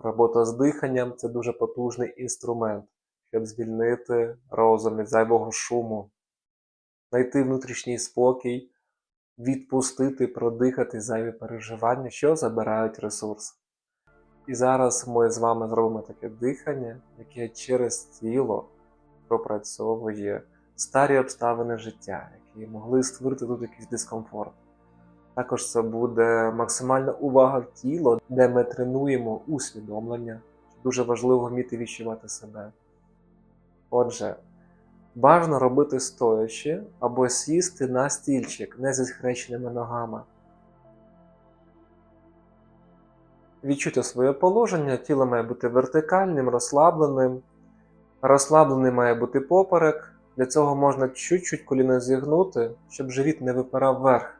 Робота з диханням це дуже потужний інструмент, щоб звільнити розум від зайвого шуму, знайти внутрішній спокій, відпустити, продихати зайві переживання, що забирають ресурс. І зараз ми з вами зробимо таке дихання, яке через тіло пропрацьовує старі обставини життя, які могли створити тут якийсь дискомфорт. Також це буде максимальна увага в тіло, де ми тренуємо усвідомлення. Дуже важливо вміти відчувати себе. Отже, бажано робити стоячи або сісти на стільчик, не зі схрещеними ногами. Відчуйте своє положення, тіло має бути вертикальним, розслабленим. Розслаблений має бути поперек. Для цього можна чуть-чуть коліно зігнути, щоб живіт не випирав вверх.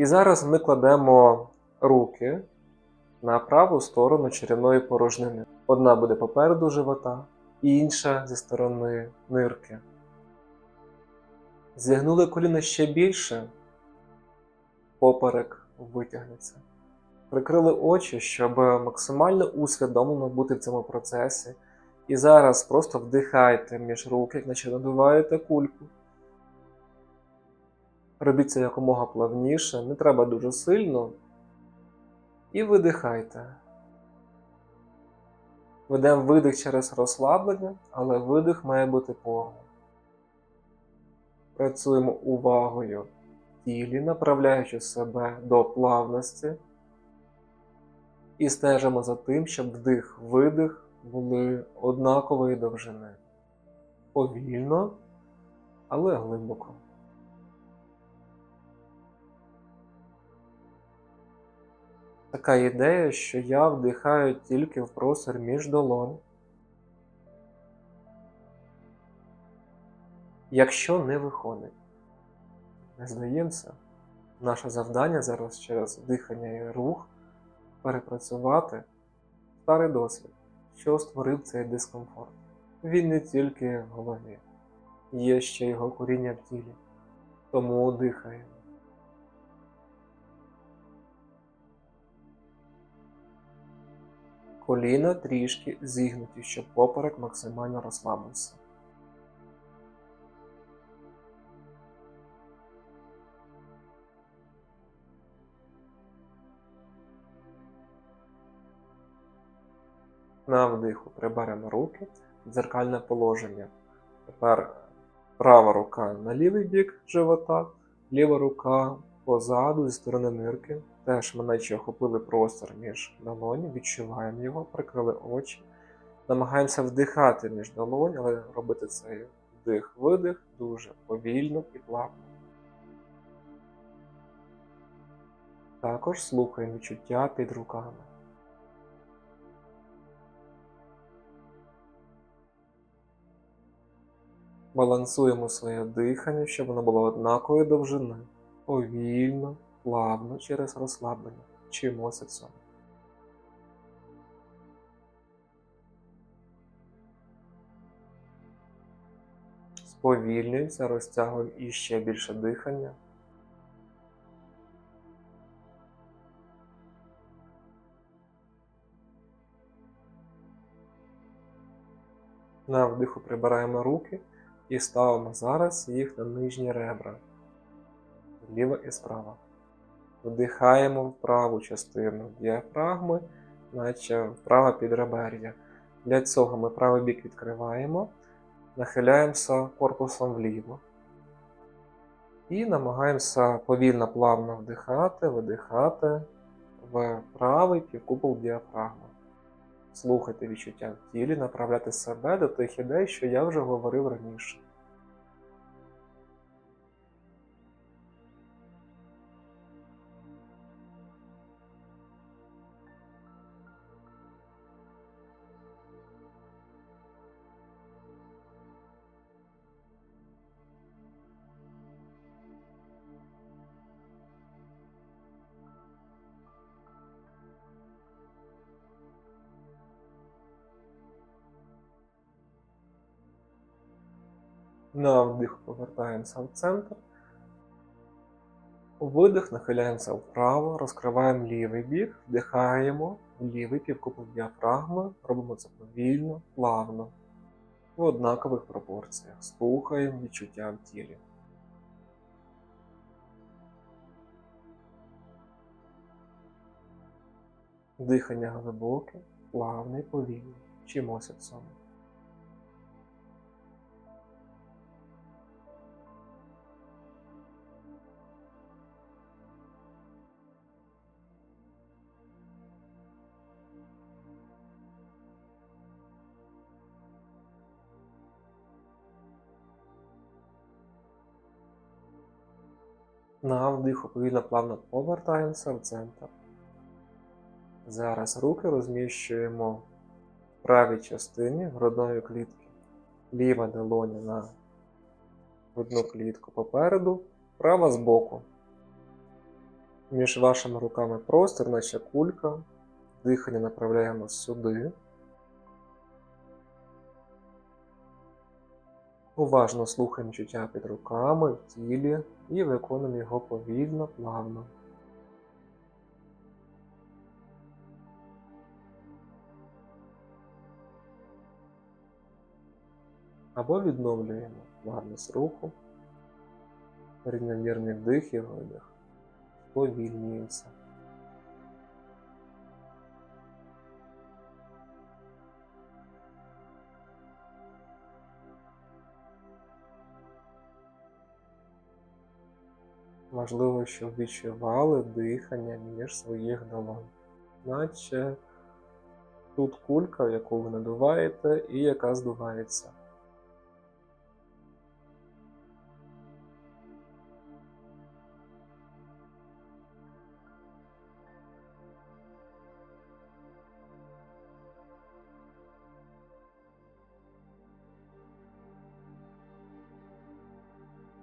І зараз ми кладемо руки на праву сторону черевної порожнини. Одна буде попереду живота, інша зі сторони нирки. Зігнули коліно ще більше, поперек витягнеться. Прикрили очі, щоб максимально усвідомлено бути в цьому процесі. І зараз просто вдихайте між рук, як наче надуваєте кульку. Робіть це якомога плавніше, не треба дуже сильно. І видихайте. Ведемо видих через розслаблення, але видих має бути повним. Працюємо увагою тілі, направляючи себе до плавності. І стежимо за тим, щоб вдих-видих були однакової довжини. Повільно, але глибоко. Така ідея, що я вдихаю тільки в простір між долонь. Якщо не виходить, не здаємося, наше завдання зараз через дихання і рух перепрацювати старий досвід, що створив цей дискомфорт. Він не тільки в голові, є ще його коріння в тілі. Тому дихаємо. Коліна трішки зігнуті, щоб поперек максимально розслабився. На вдиху приберемо руки, дзеркальне положення. Тепер права рука на лівий бік живота, ліва рука позаду зі сторони нирки. Теж ми наче охопили простір між долонь, відчуваємо його, прикрили очі. Намагаємося вдихати між долонь, але робити цей вдих-видих дуже повільно і плавно. Також слухаємо відчуття під руками. Балансуємо своє дихання, щоб воно було однакової довжини, повільно, плавно через розслаблення. Вчимося цьому. Сповільнюємося, розтягуємо іще більше дихання. На вдиху прибираємо руки і ставимо зараз їх на нижні ребра, зліва і справа. Вдихаємо в праву частину діафрагми, наче вправе підребер'я. Для цього ми правий бік відкриваємо, нахиляємося корпусом вліво. І намагаємося повільно плавно вдихати, видихати в правий півкупол діафрагми. Слухайте відчуття в тілі, направляти себе до тих ідей, що я вже говорив раніше. На вдих повертаємося в центр. Видих нахиляємося вправо, розкриваємо лівий бік, вдихаємо, в лівий півкупол діафрагми. Робимо це повільно, плавно, в однакових пропорціях. Слухаємо відчуття в тілі. Дихання глибоке, плавне і повільне. Вчимося цьому. На вдиху повільно плавно повертаємося в центр. Зараз руки розміщуємо в правій частині грудної клітки. Ліва долоня на грудну клітку попереду, права збоку. Між вашими руками простір, наче кулька. Дихання направляємо сюди. Уважно слухаємо чуття під руками, в тілі і виконуємо його повільно, плавно. Або відновлюємо плавність руху, рівномірний вдих і видих. Повільнюємося. Важливо, щоб відчували дихання між своїх долонь. Наче тут кулька, яку ви надуваєте, і яка здувається.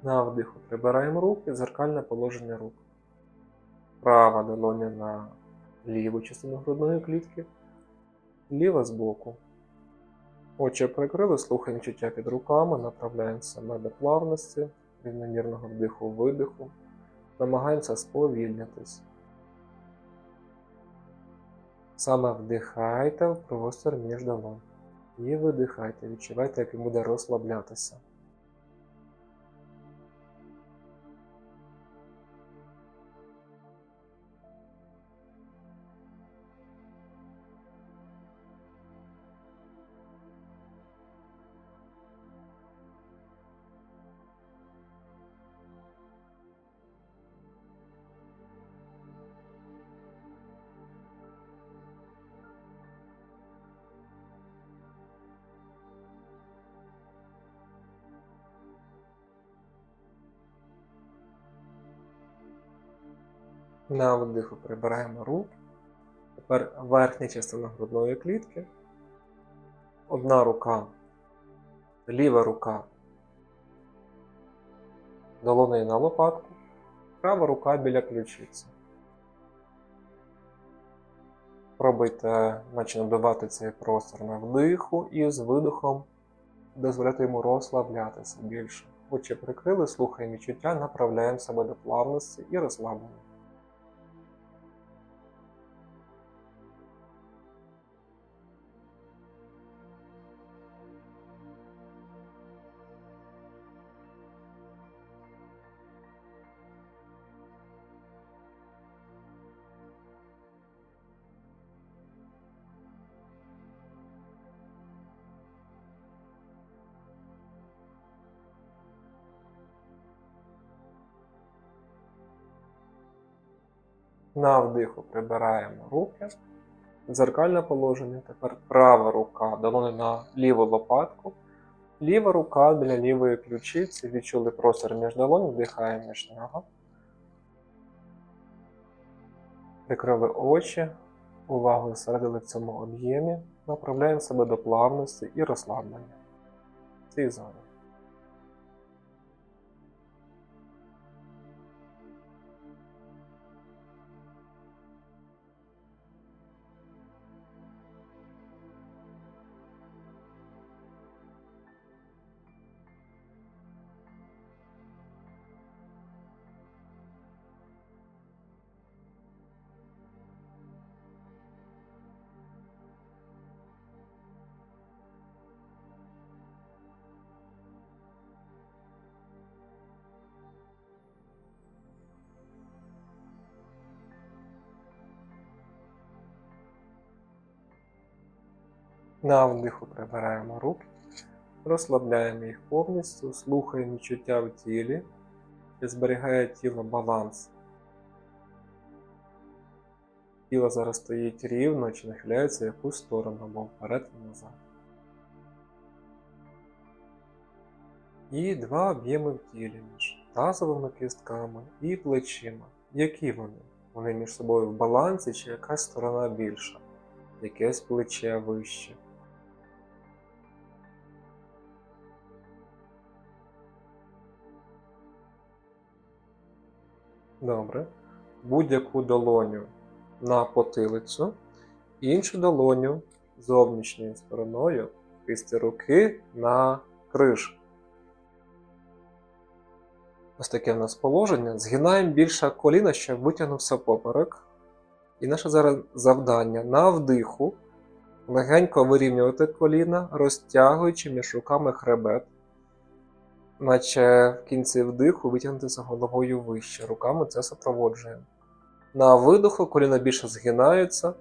На вдиху прибираємо руки, зеркальне положення рук. Права долоня на ліву частину грудної клітки, ліва збоку. Очі прикрили, слухаємо чуття під руками, направляємо себе до плавності, рівномірного вдиху видиху, намагаємося сповільнитись. Саме вдихайте в простір між долонь. І видихайте, відчувайте, як він буде розслаблятися. На вдиху прибираємо руки. Тепер верхня частина грудної клітки. Одна рука, ліва рука долонею на лопатку, права рука біля ключиці. Пробуйте наче надавати цей простір на вдиху і з видихом дозволяти йому розслаблятися більше. Очі прикрили, слухаємо відчуття, направляємо себе до плавності і розслаблення. На вдиху прибираємо руки. Дзеркальне положення. Тепер права рука долони на ліву лопатку. Ліва рука біля лівої ключиці. Відчули простір між долонь, вдихаємо між нього. Прикрили очі, увагу зосередили в цьому об'ємі. Направляємо себе до плавності і розслаблення. Цій зоні. На вдиху прибираємо руки, розслабляємо їх повністю, слухаємо відчуття в тілі і зберігає тіло баланс. Тіло зараз стоїть рівно чи нахиляється в якусь сторону, або вперед і назад. І два об'єми в тілі між тазовими кістками і плечима. Які вони? Вони між собою в балансі чи якась сторона більша, якесь плече вище. Добре. Будь-яку долоню на потилицю, іншу долоню зовнішньою стороною кисті руки на криш. Ось таке в нас положення. Згинаємо більше коліна, щоб витягнувся поперек. І наше зараз завдання на вдиху легенько вирівнювати коліна, розтягуючи між руками хребет, наче в кінці вдиху витягнутися головою вище. Руками це супроводжуємо. На видоху коліна більше згинаються,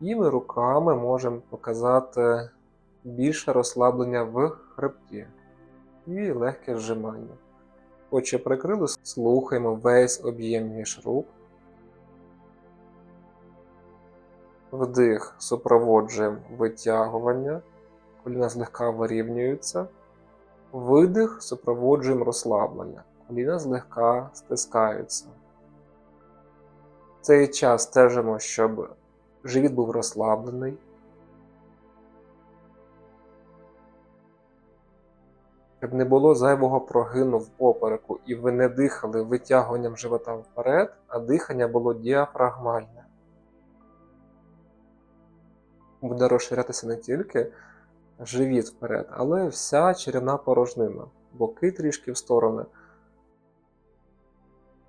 і ми руками можемо показати більше розслаблення в хребті і легке зжимання. Очі прикрили, слухаємо весь об'єм між рук. Вдих супроводжуємо витягування, коліна злегка вирівнюються. Видих супроводжуємо розслаблення, коліна злегка стискаються. В цей час стежимо, щоб живіт був розслаблений. Щоб не було зайвого прогину в попереку, і ви не дихали витягуванням живота вперед, а дихання було діафрагмальне. Буде розширятися не тільки живіт вперед, але вся черевна порожнина, боки трішки в сторони.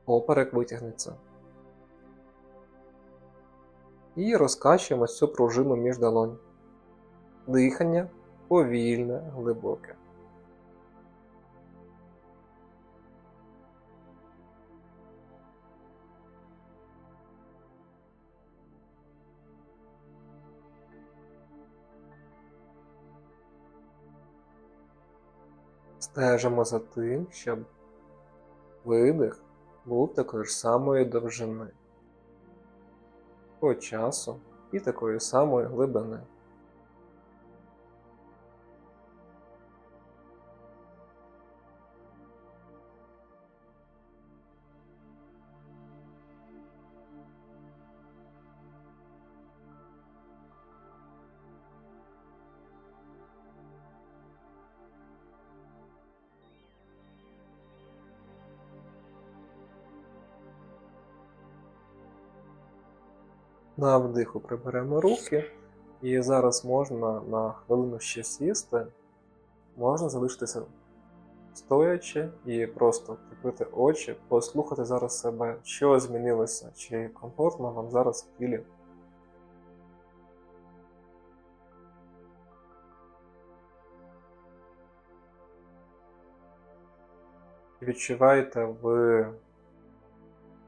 Поперек витягнеться. І розкачуємо цю пружину між долонь. Дихання повільне, глибоке. Стежимо за тим, щоб видих був такої ж самої довжини по часу і такої самої глибини. На вдиху приберемо руки, і зараз можна на хвилину ще сісти, можна залишитися стоячи і просто прикрити очі, послухати зараз себе, що змінилося, чи комфортно вам зараз в тілі. Відчуваєте ви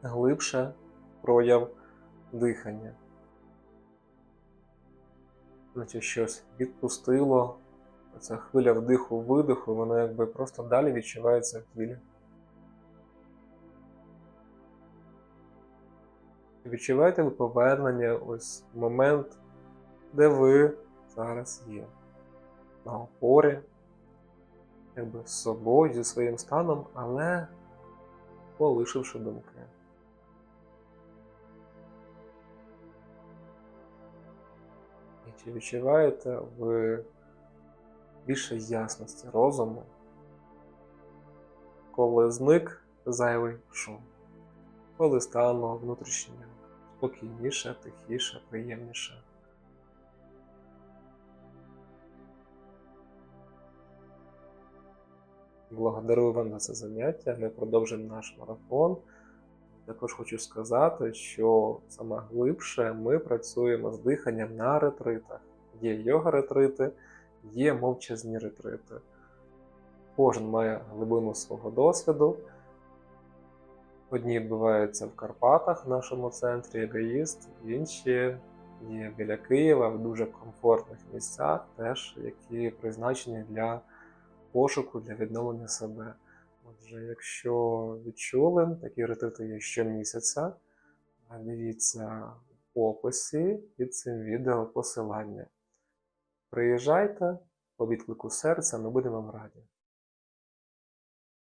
глибше прояв дихання. Наче щось відпустило. Ця хвиля вдиху-видиху, вона якби просто далі відчувається в тілі. Відчуваєте ви повернення ось в момент, де ви зараз є. На опорі, якби з собою, зі своїм станом, але полишивши думки. Чи відчуваєте ви більше ясності розуму, коли зник зайвий шум, коли стало внутрішньо спокійніше, тихіше, приємніше. Благодарую вам за це заняття. Ми продовжимо наш марафон. Також хочу сказати, що саме глибше ми працюємо з диханням на ретритах. Є йога-ретрити, є мовчазні ретрити. Кожен має глибину свого досвіду. Одні відбуваються в Карпатах, в нашому центрі егоїст, інші є біля Києва в дуже комфортних місцях, теж які призначені для пошуку, для відновлення себе. Отже, якщо відчули, такі ретрити є щомісяця. Дивіться в описі під цим відео посилання. Приїжджайте по відклику серця, ми будемо вам раді.